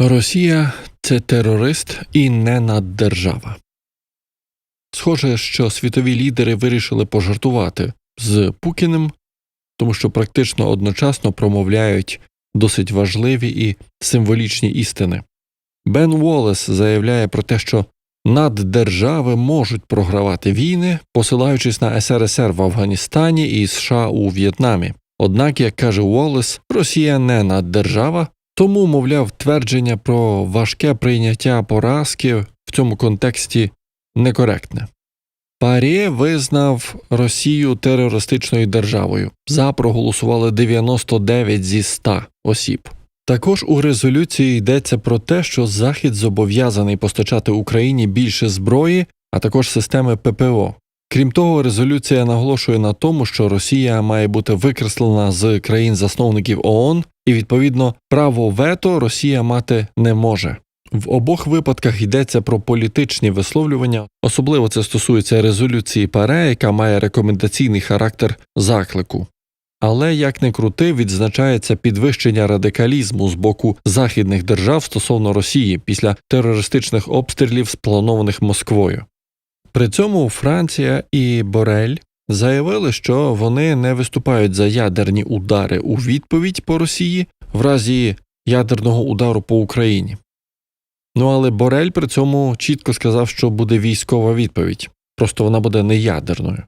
Росія це терорист і не наддержава. Схоже, що світові лідери вирішили пожартувати з Пукіним, тому що практично одночасно промовляють досить важливі і символічні істини. Бен Уоллес заявляє про те, що наддержави можуть програвати війни, посилаючись на СРСР в Афганістані і США у В'єтнамі. Однак, як каже Уоллес, Росія не наддержава, тому, мовляв, твердження про важке прийняття поразки в цьому контексті некоректне. Парє визнав Росію терористичною державою. За проголосували 99 зі 100 осіб. Також у резолюції йдеться про те, що Захід зобов'язаний постачати Україні більше зброї, а також системи ППО. Крім того, резолюція наголошує на тому, що Росія має бути викреслена з країн-засновників ООН, і відповідно право вето Росія мати не може. В обох випадках йдеться про політичні висловлювання, особливо це стосується резолюції ПАРЕ, яка має рекомендаційний характер заклику. Але як не крути, відзначається підвищення радикалізму з боку західних держав стосовно Росії після терористичних обстрілів, спланованих Москвою. При цьому Франція і Борель заявили, що вони не виступають за ядерні удари у відповідь по Росії в разі ядерного удару по Україні. Ну але Борель при цьому чітко сказав, що буде військова відповідь, просто вона буде не ядерною.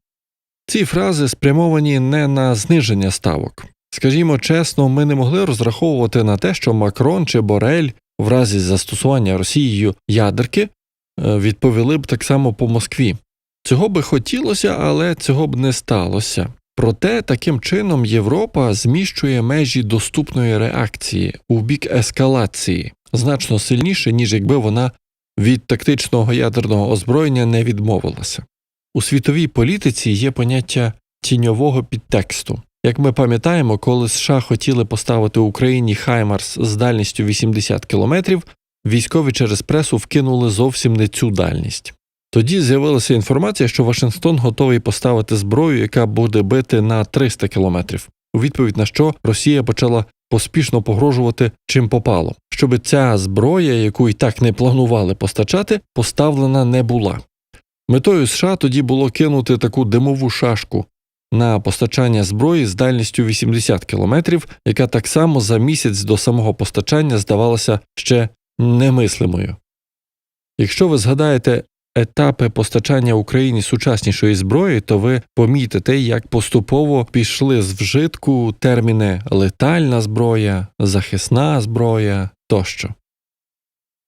Ці фрази спрямовані не на зниження ставок. Скажімо чесно, ми не могли розраховувати на те, що Макрон чи Борель в разі застосування Росією ядерки е, відповіли б так само по Москві. Цього би хотілося, але цього б не сталося. Проте таким чином Європа зміщує межі доступної реакції у бік ескалації значно сильніше, ніж якби вона від тактичного ядерного озброєння не відмовилася. У світовій політиці є поняття тіньового підтексту. Як ми пам'ятаємо, коли США хотіли поставити Україні Хаймарс з дальністю 80 кілометрів, військові через пресу вкинули зовсім не цю дальність. Тоді з'явилася інформація, що Вашингтон готовий поставити зброю, яка буде бити на 300 кілометрів, у відповідь на що Росія почала поспішно погрожувати чим попало, щоб ця зброя, яку і так не планували постачати, поставлена не була. Метою США тоді було кинути таку димову шашку на постачання зброї з дальністю 80 кілометрів, яка так само за місяць до самого постачання здавалася ще немислимою. Якщо ви згадаєте етапи постачання Україні сучаснішої зброї, то ви помітите, як поступово пішли з вжитку терміни летальна зброя, захисна зброя тощо.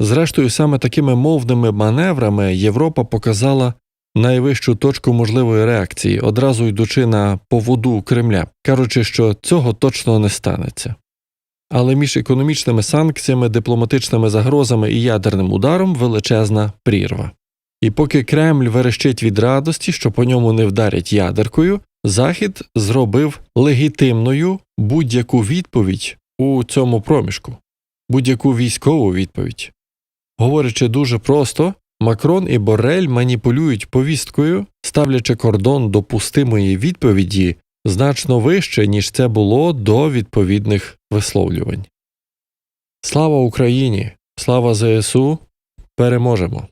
Зрештою, саме такими мовними маневрами Європа показала найвищу точку можливої реакції, одразу йдучи на поводу Кремля, кажучи, що цього точно не станеться. Але між економічними санкціями, дипломатичними загрозами і ядерним ударом величезна прірва. І поки Кремль верещить від радості, що по ньому не вдарять ядеркою, Захід зробив легітимною будь-яку відповідь у цьому проміжку, будь-яку військову відповідь. Говорячи дуже просто, Макрон і Борель маніпулюють повісткою, ставлячи кордон допустимої відповіді значно вище, ніж це було до відповідних висловлювань. Слава Україні! Слава ЗСУ! Переможемо!